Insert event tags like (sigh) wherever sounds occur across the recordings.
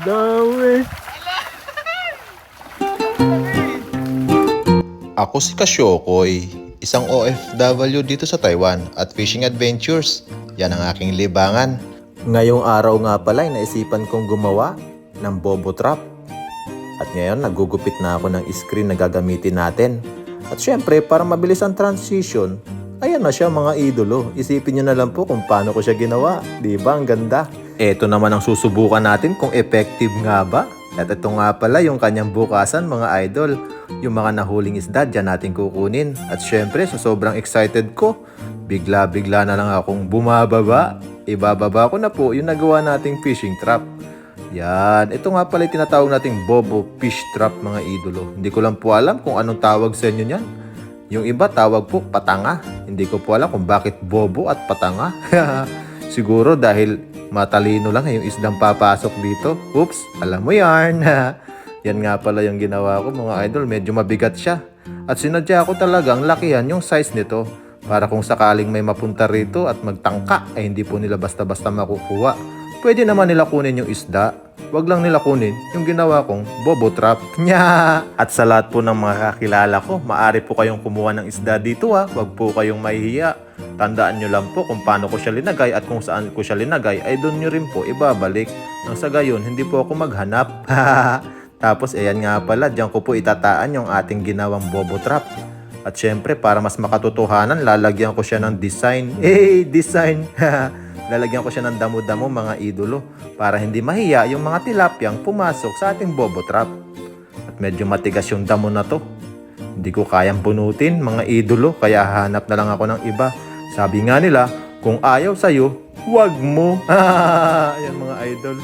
Dami. Ako si Kasyokoy, isang OFW dito sa Taiwan at fishing adventures. Yan ang aking libangan. Ngayong araw nga pala ay naisipan kong gumawa ng bobo trap. At ngayon nagugupit na ako ng screen na gagamitin natin. At syempre para mabilis ang transition, ayan na siya mga idolo. Isipin nyo na lang po kung paano ko siya ginawa. Di ba ang ganda? Ito naman ang susubukan natin kung effective nga ba. At ito nga pala yung kanyang bukasan mga idol. Yung mga nahuling isda dyan natin kukunin. At syempre sa sobrang excited ko, bigla-bigla na lang akong bumababa. Ibababa ko na po yung nagawa nating fishing trap. Yan. Ito nga pala yung tinatawag nating bobo fish trap mga idolo. Hindi ko lang po alam kung anong tawag sa inyo niyan. Yung iba tawag po patanga. Hindi ko po alam kung bakit bobo at patanga. (laughs) Siguro dahil matalino lang yung isdang papasok dito. Oops, alam mo yarn. (laughs) Yan nga pala yung ginawa ko mga idol. Medyo mabigat siya. At sinadya ko talagang lakihan yung size nito. Para kung sakaling may mapunta rito at magtangka ay hindi po nila basta-basta makukuha. Pwede naman nila kunin yung isda. Huwag lang nila kunin yung ginawa kong bobo trap. (laughs) Nya! At sa lahat po ng mga kakilala ko, maari po kayong kumuha ng isda dito ha. Huwag po kayong mahihiya. Tandaan nyo lang po kung paano ko siya linagay at kung saan ko siya linagay ay doon nyo rin po ibabalik. Nang sa gayon, hindi po ako maghanap. (laughs) Tapos ayan nga pala, diyan ko po itataan yung ating ginawang bobo trap. At syempre, para mas makatotohanan, lalagyan ko siya ng design. (laughs) Hey, design! (laughs) lalagyan ko siya ng damo-damo mga idolo para hindi mahiya yung mga tilapyang pumasok sa ating bobo trap. At medyo matigas yung damo na to. Hindi ko kayang bunutin mga idolo kaya hanap na lang ako ng iba. Sabi nga nila, kung ayaw sa'yo, huwag mo. (laughs) Yan mga idol.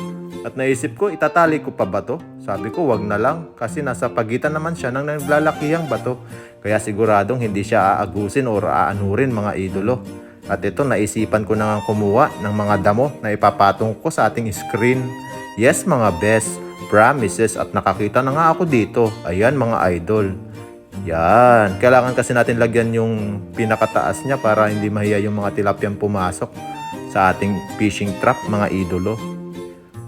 At naisip ko, itatali ko pa ba to? Sabi ko, wag na lang kasi nasa pagitan naman siya ng naglalakihang bato. Kaya siguradong hindi siya aagusin o aanurin mga idolo. At ito, naisipan ko na nga kumuha ng mga damo na ipapatong ko sa ating screen. Yes mga best, promises at nakakita na nga ako dito. Ayan mga idol. Yan. Kailangan kasi natin lagyan yung pinakataas niya para hindi mahiya yung mga tilapyang pumasok sa ating fishing trap mga idolo.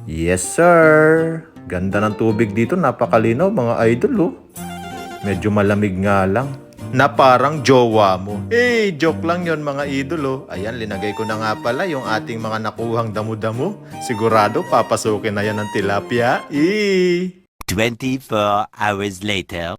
Yes sir. Ganda ng tubig dito. Napakalinaw mga idol oh. Medyo malamig nga lang. Na parang jowa mo. Hey, joke lang yon mga idolo. Ayan, linagay ko na nga pala yung ating mga nakuhang damo-damo. Sigurado papasukin na yan ng tilapia. Eee! 24 hours later.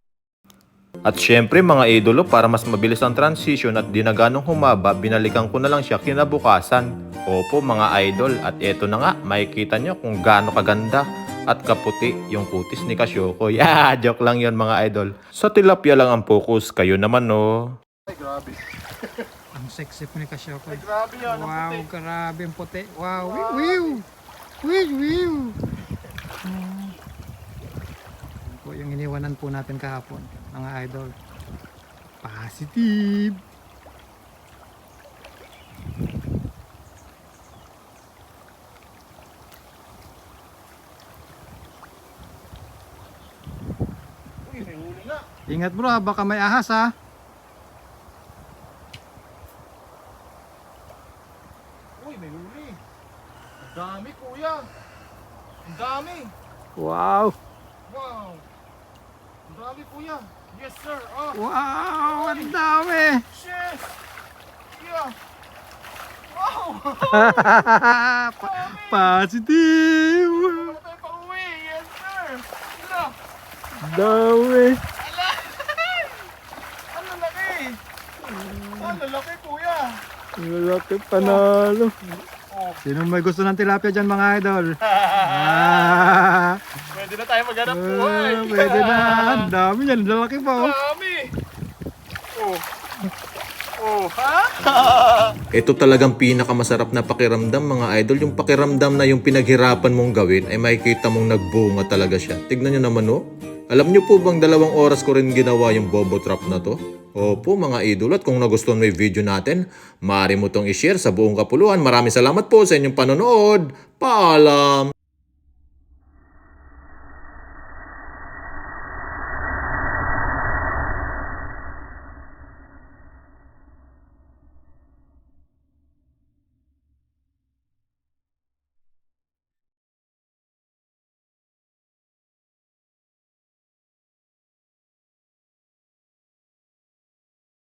At syempre mga idolo, para mas mabilis ang transition at di na ganong humaba, binalikan ko na lang siya kinabukasan. Opo mga idol, at eto na nga, makikita nyo kung gaano kaganda at kaputi yung kutis ni Kasyoko. (laughs) Yeah, joke lang yon mga idol. Sa tilapia lang ang focus, kayo naman no. (laughs) Ang sexy po ni Kasyoko. Grabe yan. Wow, grabe ang puti. Wow, wiw, wiw. Wiw, wiw. Hmm. Po yung iniwanan po natin kahapon, mga idol. Positive. Ingat bro, baka may ahas ha. Uy, may huli. Ang dami, kuya. Ang dami. Wow. Wow. Ang dami, kuya. Yes, sir. Oh, Wow, ang dami. shit. Yeah. Wow. (laughs) Pa- (laughs) Positive. Uwi. Yes, sir. Ala. Dami. (laughs) Ang lalaki. Ang lalaki, kuya. Malaki panalo. Oh, Sinong may gusto ng tilapia dyan mga idol? ah, pwede na tayo maghanap buhay. ah, pwede na. (laughs) Ang dami yan. Lalaki pa oh. Dami. Oh. Oh, ha? (laughs) Ito talagang pinakamasarap na pakiramdam mga idol. Yung pakiramdam na yung pinaghirapan mong gawin ay makikita mong nagbunga talaga siya. Tignan nyo naman oh. Alam nyo po bang dalawang oras ko rin ginawa yung bobo trap na to? Opo mga idol at kung nagustuhan mo yung video natin, maaari mo tong i-share sa buong kapuluan. Maraming salamat po sa inyong panonood. Paalam!